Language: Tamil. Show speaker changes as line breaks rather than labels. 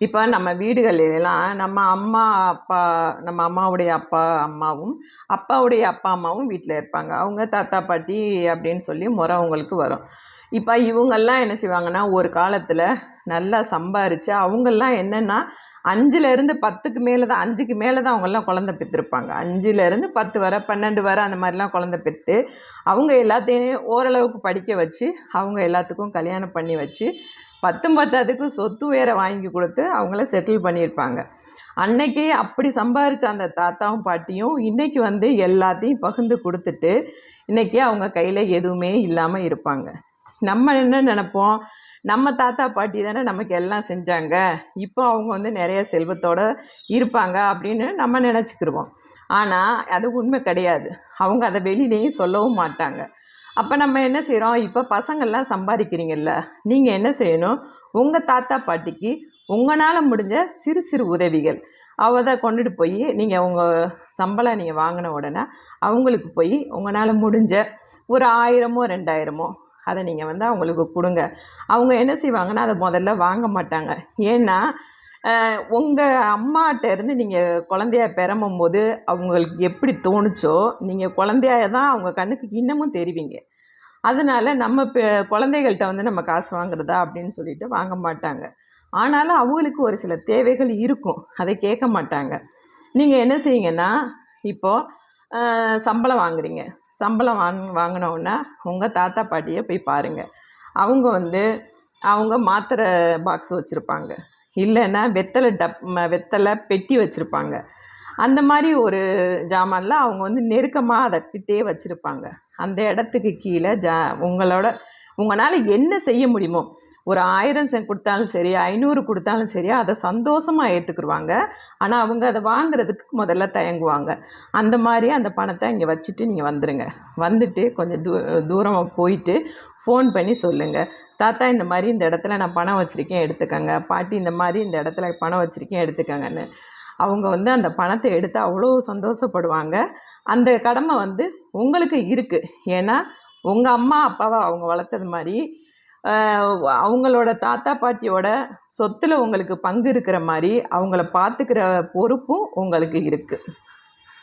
இப்போ நம்ம வீடுகளிலெல்லாம் நம்ம அம்மா அப்பா நம்ம அம்மாவுடைய அப்பா அம்மாவும் அப்பாவுடைய அப்பா அம்மாவும் வீட்டில் இருப்பாங்க. அவங்க தாத்தா பாட்டி அப்படின்னு சொல்லி முறை அவங்களுக்கு வரும். இப்போ இவங்கெல்லாம் என்ன செய்வாங்கன்னா ஒரு காலத்தில் நல்லா சம்பாரித்து அவங்கெல்லாம் என்னென்னா அஞ்சுலேருந்து பத்துக்கு மேலே தான் அஞ்சுக்கு மேலே தான் அவங்கெல்லாம் குழந்த பெற்றிருப்பாங்க அஞ்சுலேருந்து பத்து வர பன்னெண்டு வர அந்த மாதிரிலாம் குழந்த பெற்று அவங்க எல்லாத்தையும் ஓரளவுக்கு படிக்க வச்சு அவங்க எல்லாத்துக்கும் கல்யாணம் பண்ணி வச்சு பத்தும் பத்தாதுக்கு சொத்து வேற வாங்கி கொடுத்து அவங்கள செட்டில் பண்ணியிருப்பாங்க. அன்னைக்கே அப்படி சம்பாரித்த அந்த தாத்தாவும் பாட்டியும் இன்றைக்கி வந்து எல்லாத்தையும் பகிர்ந்து கொடுத்துட்டு இன்றைக்கி அவங்க கையில் எதுவுமே இல்லாமல் இருப்பாங்க. நம்ம என்ன நினப்போம்? நம்ம தாத்தா பாட்டி தானே நமக்கு எல்லாம் செஞ்சாங்க. இப்போ அவங்க வந்து நிறைய செல்வத்தோடு இருப்பாங்க அப்படின்னு நம்ம நினச்சிக்கிருவோம். ஆனால் அது உண்மை கிடையாது. அவங்க அதை வெளியிலையும் சொல்லவும் மாட்டாங்க. அப்போ நம்ம என்ன செய்கிறோம் இப்போ பசங்கள்லாம் சம்பாதிக்கிறீங்கல்ல நீங்கள் என்ன செய்யணும்? உங்கள் தாத்தா பாட்டிக்கு உங்களால் முடிஞ்ச சிறு சிறு உதவிகள். அதை கொண்டுட்டு போய் நீங்கள் உங்கள் சம்பளம் நீங்கள் வாங்கின உடனே அவங்களுக்கு போய் உங்களால் முடிஞ்ச ஒரு ஆயிரமோ ரெண்டாயிரமோ அதை நீங்கள் வந்து அவங்களுக்கு கொடுங்க. அவங்க என்ன செய்வாங்கன்னா அதை முதல்ல வாங்க மாட்டாங்க. ஏன்னா உங்கள் அம்மாட்ட இருந்து நீங்கள் குழந்தையா பிறமும் போது அவங்களுக்கு எப்படி தோணுச்சோ நீங்கள் குழந்தையாக தான் அவங்க கண்ணுக்கு இன்னமும் தெரிவிங்க. அதனால் நம்ம இப்போ குழந்தைகள்கிட்ட வந்து நம்ம காசு வாங்குறதா அப்படின்னு சொல்லிட்டு வாங்க மாட்டாங்க. ஆனாலும் அவங்களுக்கு ஒரு சில தேவைகள் இருக்கும். அதை கேட்க மாட்டாங்க. நீங்கள் என்ன செய்யுங்கன்னா இப்போது சம்பளம் வாங்குறீங்க. சம்பளம் வாங் வாங்கினோன்னா உங்கள் தாத்தா பாட்டியை போய் பாருங்கள் அவங்க வந்து அவங்க மாத்திரை பாக்ஸ் வச்சுருப்பாங்க. இல்லைன்னா வெத்தலை டப் வெத்தலை பெட்டி வச்சுருப்பாங்க. அந்த மாதிரி ஒரு ஜாமான்லாம் அவங்க வந்து நெருக்கமாக அதை கிட்டே வச்சுருப்பாங்க. அந்த இடத்துக்கு கீழே ஜா உங்களோட உங்களால் என்ன செய்ய முடியுமோ ஒரு ஆயிரம் செ கொடுத்தாலும் சரி ஐநூறு கொடுத்தாலும் சரி அதை சந்தோஷமாக ஏற்றுக்குருவாங்க ஆனால் அவங்க அதை வாங்குறதுக்கு முதல்ல தயங்குவாங்க. அந்த மாதிரி அந்த பணத்தை இங்கே வச்சுட்டு நீங்கள் வந்துடுங்க வந்துட்டு கொஞ்சம் தூ தூரமாக போயிட்டு ஃபோன் பண்ணி சொல்லுங்கள் தாத்தா இந்த மாதிரி இந்த இடத்துல நான் பணம் வச்சுருக்கேன் எடுத்துக்கோங்க. பாட்டி இந்த மாதிரி இந்த இடத்துல பணம் வச்சுருக்கேன் எடுத்துக்கோங்கன்னு. அவங்க வந்து அந்த பணத்தை எடுத்து அவ்வளோ சந்தோஷப்படுவாங்க. அந்த கடமை வந்து உங்களுக்கு இருக்குது ஏன்னா உங்கள் அம்மா அப்பாவை அவங்க வளர்த்தது மாதிரி அவங்களோட தாத்தா பாட்டியோட சொத்தில் உங்களுக்கு பங்கு இருக்கிற மாதிரி அவங்கள பார்த்துக்கிற பொறுப்பும் உங்களுக்கு இருக்குது